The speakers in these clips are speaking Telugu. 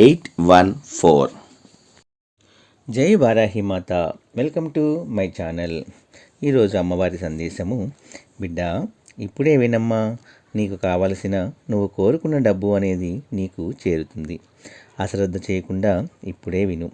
eight one four జై Varahi Mata. Welcome to my channel. ఈరోజు అమ్మవారి సందేశము బిడ్డ ఇప్పుడే వినమ్మా. నీకు కావలసిన నువ్వు కోరుకున్న డబ్బు అనేది నీకు చేరుతుంది. అశ్రద్ధ చేయకుండా ఇప్పుడే విను.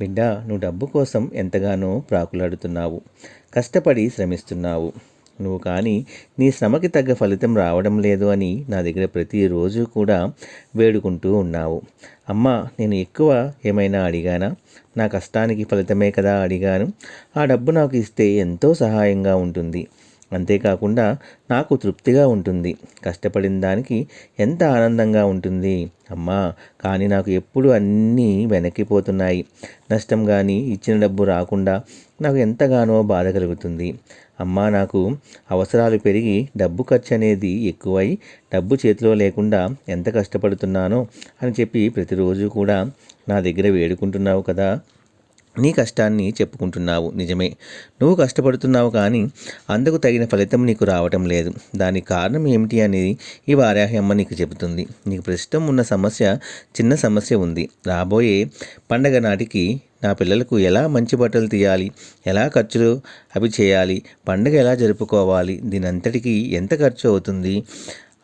బిడ్డ నువ్వు డబ్బు కోసం ఎంతగానో ప్రాకులాడుతున్నావు. కష్టపడి శ్రమిస్తున్నావు. నువ్వు కానీ నీ శ్రమకి తగ్గ ఫలితం రావడం లేదు అని నా దగ్గర ప్రతిరోజు కూడా వేడుకుంటూ ఉన్నావు. అమ్మా నేను ఎక్కువ ఏమైనా అడిగానా? నా కష్టానికి ఫలితమే కదా అడిగాను. ఆ డబ్బు నాకు ఇస్తే ఎంతో సహాయంగా ఉంటుంది. అంతేకాకుండా నాకు తృప్తిగా ఉంటుంది. కష్టపడిన దానికి ఎంత ఆనందంగా ఉంటుంది? అమ్మా కానీ నాకు ఎప్పుడు అన్నీ వెనక్కిపోతున్నాయి నష్టం కానీ ఇచ్చిన డబ్బు రాకుండా నాకు ఎంతగానో బాధ కలుగుతుంది. అమ్మా నాకు అవసరాలు పెరిగి డబ్బు ఖర్చు అనేది ఎక్కువై డబ్బు చేతిలో లేకుండా ఎంత కష్టపడుతున్నానో అని చెప్పి ప్రతిరోజు కూడా నా దగ్గర వేడుకుంటున్నావు కదా? నీ కష్టాన్ని చెప్పుకుంటున్నావు. నిజమే. నువ్వు కష్టపడుతున్నావు కానీ అందుకు తగిన ఫలితం నీకు రావటం లేదు. దానికి కారణం ఏమిటి అనేది ఈ వారాహి అమ్మ నీకు చెబుతుంది. నీకు ప్రస్తుతం ఉన్న సమస్య చిన్న సమస్య ఉంది. రాబోయే పండగ నాటికి నా పిల్లలకు ఎలా మంచి బట్టలు తీయాలి? ఎలా ఖర్చులు అవి చేయాలి? పండగ ఎలా జరుపుకోవాలి? దీనంతటికీ ఎంత ఖర్చు అవుతుంది?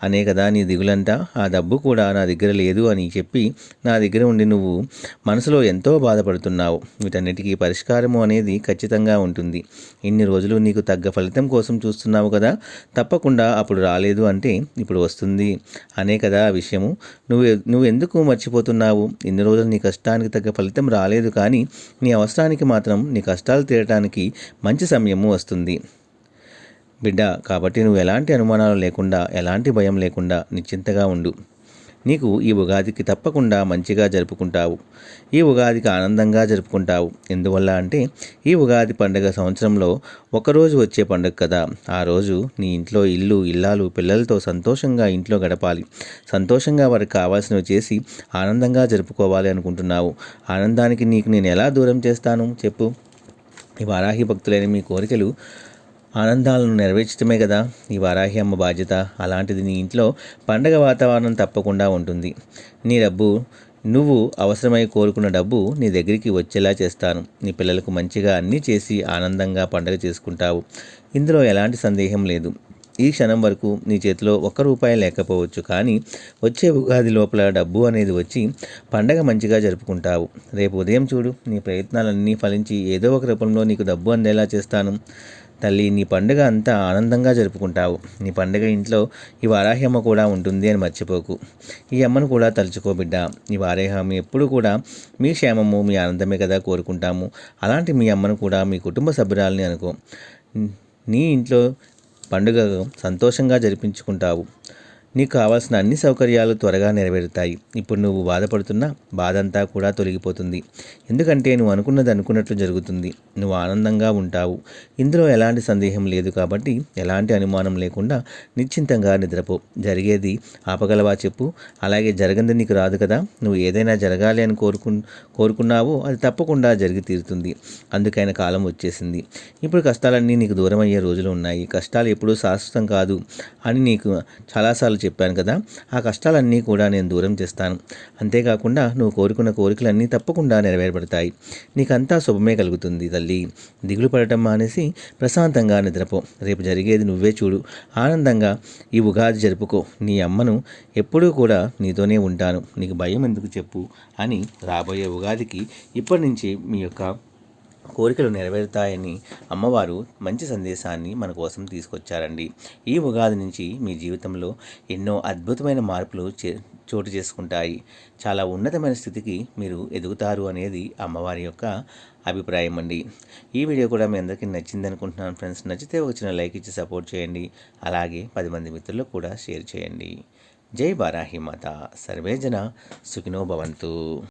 అనే కదా నీ దిగులంట? ఆ డబ్బు కూడా నా దగ్గర లేదు అని చెప్పి నా దగ్గర ఉండి నువ్వు మనసులో ఎంతో బాధపడుతున్నావు. వీటన్నిటికీ పరిష్కారము అనేది ఖచ్చితంగా ఉంటుంది. ఇన్ని రోజులు నీకు తగ్గ ఫలితం కోసం చూస్తున్నావు కదా? తప్పకుండా అప్పుడు రాలేదు అంటే ఇప్పుడు వస్తుంది. అనే కదా ఆ విషయము. నువ్వు నువ్వు ఎందుకు మర్చిపోతున్నావు? ఇన్ని రోజులు నీ కష్టానికి తగ్గ ఫలితం రాలేదు కానీ నీ అవసరానికి మాత్రం నీ కష్టాలు తీరటానికి మంచి సమయము వస్తుంది. బిడ్డ కాబట్టి నువ్వు ఎలాంటి అనుమానాలు లేకుండా ఎలాంటి భయం లేకుండా నిశ్చింతగా ఉండు. నీకు ఈ ఉగాదికి తప్పకుండా మంచిగా జరుపుకుంటావు. ఈ ఉగాదికి ఆనందంగా జరుపుకుంటావు. ఎందువల్ల అంటే ఈ ఉగాది పండుగ సంవత్సరంలో ఒకరోజు వచ్చే పండుగ కదా. ఆ రోజు నీ ఇంట్లో ఇల్లు ఇల్లాలు పిల్లలతో సంతోషంగా ఇంట్లో గడపాలి. సంతోషంగా వారికి కావాల్సినవి చేసి ఆనందంగా జరుపుకోవాలి అనుకుంటున్నావు. ఆనందానికి నీకు నేను ఎలా దూరం చేస్తాను? చెప్పు. ఈ వారాహి భక్తులైన మీ కోరికలు ఆనందాలను నెరవేర్చడమే కదా ఈ వారాహి అమ్మ బాధ్యత. అలాంటిది నీ ఇంట్లో పండగ వాతావరణం తప్పకుండా ఉంటుంది. నీ డబ్బు నువ్వు అవసరమై కోరుకున్న డబ్బు నీ దగ్గరికి వచ్చేలా చేస్తాను. నీ పిల్లలకు మంచిగా అన్నీ చేసి ఆనందంగా పండగ చేసుకుంటావు. ఇందులో ఎలాంటి సందేహం లేదు. ఈ క్షణం వరకు నీ చేతిలో ఒక్క రూపాయి లేకపోవచ్చు కానీ వచ్చే ఉగాది లోపల డబ్బు అనేది వచ్చి పండగ మంచిగా జరుపుకుంటావు. రేపు ఉదయం చూడు నీ ప్రయత్నాలన్నీ ఫలించి ఏదో ఒక రూపంలో నీకు డబ్బు అందేలా చేస్తాను. తల్లి నీ పండుగ అంతా ఆనందంగా జరుపుకుంటావు. నీ పండుగ ఇంట్లో ఈ వారాహ్యమ్మ కూడా ఉంటుంది అని మర్చిపోకు. ఈ అమ్మను కూడా తలుచుకో బిడ్డ. ఈ వారాహ్యమ్మ ఎప్పుడు కూడా మీ క్షేమము మీ ఆనందమే కదా కోరుకుంటాము. అలాంటి మీ అమ్మను కూడా మీ కుటుంబ సభ్యురాలని అనుకో. నీ ఇంట్లో పండుగ సంతోషంగా జరిపించుకుంటావు. నీకు కావాల్సిన అన్ని సౌకర్యాలు త్వరగా నెరవేరుతాయి. ఇప్పుడు నువ్వు బాధపడుతున్న బాధ అంతా కూడా తొలగిపోతుంది. ఎందుకంటే నువ్వు అనుకున్నది అనుకున్నట్లు జరుగుతుంది. నువ్వు ఆనందంగా ఉంటావు. ఇందులో ఎలాంటి సందేహం లేదు కాబట్టి ఎలాంటి అనుమానం లేకుండా నిశ్చింతంగా నిద్రపో. జరిగేది ఆపగలవా చెప్పు. అలాగే జరగంది నీకు రాదు కదా. నువ్వు ఏదైనా జరగాలి అని కోరుకు కోరుకున్నావో అది తప్పకుండా జరిగి తీరుతుంది. అందుకైన కాలం వచ్చేసింది. ఇప్పుడు కష్టాలన్నీ నీకు దూరం అయ్యే రోజులు ఉన్నాయి. కష్టాలు ఎప్పుడూ శాశ్వతం కాదు అని నీకు చాలాసార్లు చెప్పాను కదా ఆ కష్టాలన్నీ కూడా నేను దూరం చేస్తాను. అంతేకాకుండా నువ్వు కోరుకున్న కోరికలన్నీ తప్పకుండా నెరవేరబడతాయి. నీకంతా శుభమే కలుగుతుంది తల్లి. దిగులు పడటం మానేసి ప్రశాంతంగా నిద్రపో. రేపు జరిగేది నువ్వే చూడు. ఆనందంగా ఈ ఉగాది జరుపుకో. నీ అమ్మను ఎప్పుడూ కూడా నీతోనే ఉంటాను. నీకు భయం ఎందుకు చెప్పు అని రాబోయే ఉగాదికి ఇప్పటి నుంచి మీ యొక్క కోరికలు నెరవేరుతాయని అమ్మవారు మంచి సందేశాన్ని మన కోసం తీసుకొచ్చారండి. ఈ ఉగాది నుంచి మీ జీవితంలో ఎన్నో అద్భుతమైన మార్పులు చోటు చేసుకుంటాయి. చాలా ఉన్నతమైన స్థితికి మీరు ఎదుగుతారు అనేది అమ్మవారి యొక్క అభిప్రాయం అండి. ఈ వీడియో కూడా మీ అందరికీ నచ్చింది అనుకుంటున్నాను ఫ్రెండ్స్. నచ్చితే ఒక చిన్న లైక్ ఇచ్చి సపోర్ట్ చేయండి. అలాగే పది మంది మిత్రులకు కూడా షేర్ చేయండి. జై బారాహి మాత. సుఖినో భవంతు.